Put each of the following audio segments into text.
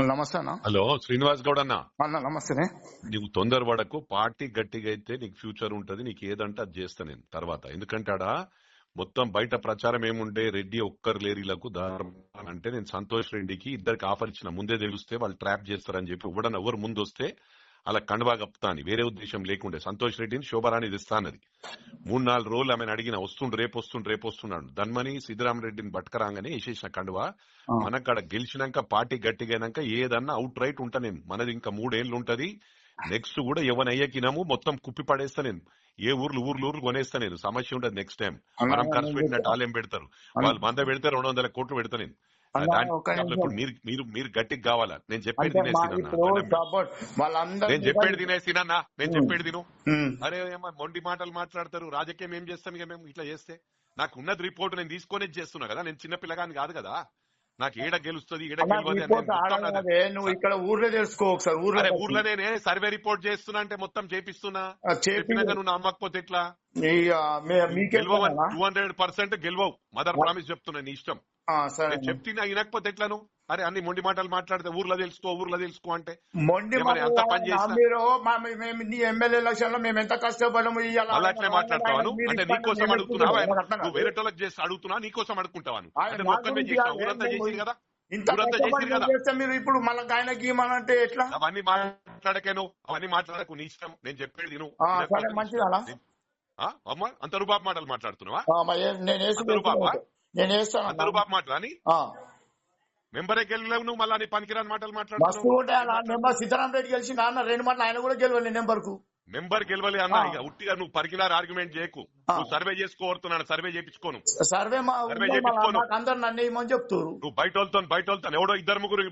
నమస్తే అన్న. హలో శ్రీనివాస్ గౌడ్ అన్న. అన్న నమస్తేనే నీకు తొందరపడకు పార్టీ గట్టిగా అయితే నీకు ఫ్యూచర్ ఉంటది నీకు ఏదంటే అది చేస్తా నేను తర్వాత. ఎందుకంటే ఆడ మొత్తం బయట ప్రచారం ఏముండే రెడ్డి ఒక్కరు లేరీలకు దారం అంటే నేను సంతోష్ రెడ్డికి ఇద్దరికి ఆఫర్ ఇచ్చిన ముందే తెలిస్తే వాళ్ళు ట్రాప్ చేస్తారని చెప్పి ఇవ్వడం ఎవరు ముందు వస్తే అలా కండువా కప్తా అని వేరే ఉద్దేశం లేకుండే. సంతోష్ రెడ్డిని శోభరాణి తెస్తానది మూడు నాలుగు రోజులు ఆమెను అడిగిన వస్తుండు రేపు వస్తుండు రేపు వస్తున్నాడు. ధన్మని రెడ్డిని బట్కరాగానే వేసేసిన కండువా. ఆ. మనకాడ గెలిచినాక పార్టీ గట్టిగానాక ఏదన్నా అవుట్ రైట్ ఉంటా నేను. మనది ఇంకా మూడేళ్ళు ఉంటది నెక్స్ట్ కూడా ఎవరి అయ్యకినాము మొత్తం కుప్పి పడేస్తా నేను. ఏ ఊర్లు ఊర్లు ఊర్లు కొనేస్తా నేను. సమస్య ఉండదు నెక్స్ట్ టైం మనం ఖర్చు పెట్టినట్టు ఏం పెడతారు. వాళ్ళు మంద పెడితే రెండు వందల కోట్లు పెడతా నేను. ఇప్పుడు మీరు మీరు మీరు గట్టికి కావాలా? నేను చెప్పేది అంటే మా తినేసి ఇప్పుడు సపోర్ట్ వాళ్ళందరూ నేను చెప్పేది తినేసినన్నా నేను. చెప్పేది తిను. అరే ఏమో మొండి మాటలు మాట్లాడతారు. రాజకీయం ఏం చేస్తాను ఇక మేము ఇట్లా చేస్తే? నాకు ఉన్నది రిపోర్ట్ నేను తీసుకొని చేస్తున్నా కదా. నేను చిన్న పిల్లగాని కాదు కదా. నాకు ఏడ గెలుస్తుంది ఏడ గెలవదు నువ్వు ఇక్కడ ఊర్లో తెలుసుకో ఒకసారి ఊర్లో నేనే సర్వే రిపోర్ట్ చేస్తున్నా అంటే మొత్తం చేపిస్తున్నా. చెప్పినాక నువ్వు నమ్మకపోతే ఎట్లా? గెలవవు? టూ హండ్రెడ్ పర్సెంట్ గెలవవు. మదర్ ప్రామిస్ చెప్తున్నా నీ ఇష్టం. సరే నేను చెప్తున్నా వినకపోతే ఎట్లా నువ్వు అరే అన్ని మొండి మాటలు మాట్లాడితే ఊర్లో తెలుసుకో ఊర్లో తెలుసుకో అంటే. మొండి అంత పని నీ ఎమ్మెల్యే ఎలక్షన్లో మేము ఎంత కష్టపడము అలా అట్లే మాట్లాడతావాను మీరు అంటే నీకోసం అడుగుతున్నావా? నువ్వు. వేరే వాళ్ళకి చేసి అడుగుతున్నా నీకోసం అడుగుకుంటావాను అంటే మొత్తం చేసిన ఊరంతా ఏం చేసి కదా? ఇంత మీరు ఇప్పుడు మళ్ళీ ఆయనకి ఇవ్వమంటే ఎట్లా? అవన్నీ మాట్లాడకేను అవన్నీ మాట్లాడకు నీ ఇష్టం. నేను చెప్పేది మంచిది అమ్మా అంత రుబాబు మాటలు మాట్లాడుతున్నావా? నేను? నేను వేస్తాను రుబాబు మాటలు. మెంబరే నువ్వు మళ్ళీ నీ పనికిరాని మాటలు మాట్లాడుతున్నావు. నెంబర్ సీతారాం రెడ్డి గెలిచి నాన్న రెండు మాటలు ఆయన కూడా గెలవాలి నెంబర్కు మెంబర్ గెలవలే అన్న. ఇక ఉట్టిగా నువ్వు పరికిరారు ఆర్గ్యుమెంట్ చేయకు. నువ్వు సర్వే చేసుకోరుతున్నాను సర్వే చేయించుకోను. సర్వే మా సర్వే చేయించుకోను. అందరు నన్ను వేయమని చెప్తారు నువ్వు బయట వాళ్ళతో బయట వాళ్ళతో ఎవడో ఇద్దరు ముగ్గురు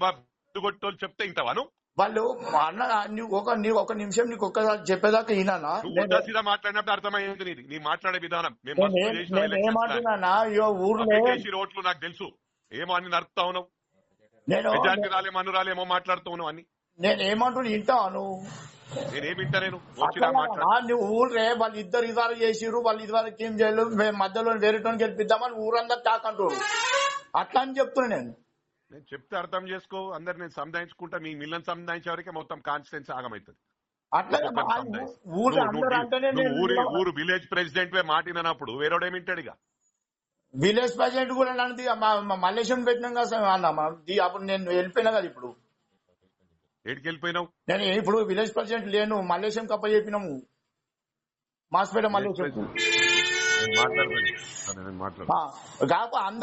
కొట్టోళ్ళు చెప్తే ఇంటవాను వాళ్ళు అన్న నువ్వు ఒక ఒక నిమిషం నీకు ఒక్కసారి చెప్పేదాకా సీదా మాట్లాడినప్పుడు అర్థమైంది నీది. నీ మాట్లాడే విధానం. ఏమంటున్నానా ఊర్లో రోడ్లు నాకు తెలుసు. ఏమో అన్ని నడుపుతా ఉన్నావు. నేను మెజార్టీ రాలేమో అను రాలేమో మాట్లాడుతూ ఉన్నావు అన్ని. నేను ఏమంటున్నా వింటావా నువ్వు? నేనేమి వింటా నేను? వచ్చినా అట్లా మాట్లాడు. నా నువ్వు ఊర్రే వాళ్ళు ఇద్దరు ఇద్దరు చేసిర్రు వాళ్ళు ఇదివరకు ఏం చేయలేదు మేము మధ్యలో వేరేటోని గెలిపిద్దామని ఊరందరూ తాకంటారు అట్లా అని చెప్తున్నా నేను. నేను చెప్తే అర్థం చేసుకో అందరు నేను సంధాయించుకుంటా మీ మిల్లని సంధాయించే వరకే మొత్తం కాన్స్టిట్యున్సీ ఆగమవుతుంది ఊరి విలేజ్ ప్రెసిడెంట్ మాటినప్పుడు వేరేవాడు ఏమింటాడు ఇక? విలేజ్ ప్రెసిడెంట్ కూడా నన్ను మల్లేశం పెట్టినాం కదా అన్న అప్పుడు నేను వెళ్ళిపోయినా కదా ఇప్పుడు. ఏడికి వెళ్ళిపోయినావు? నేను ఇప్పుడు విలేజ్ ప్రెసిడెంట్ లేను మల్లేశం కప్ప చెప్పినాము. మాస్పేట మల్లేశం. కాకపోతే అందరూ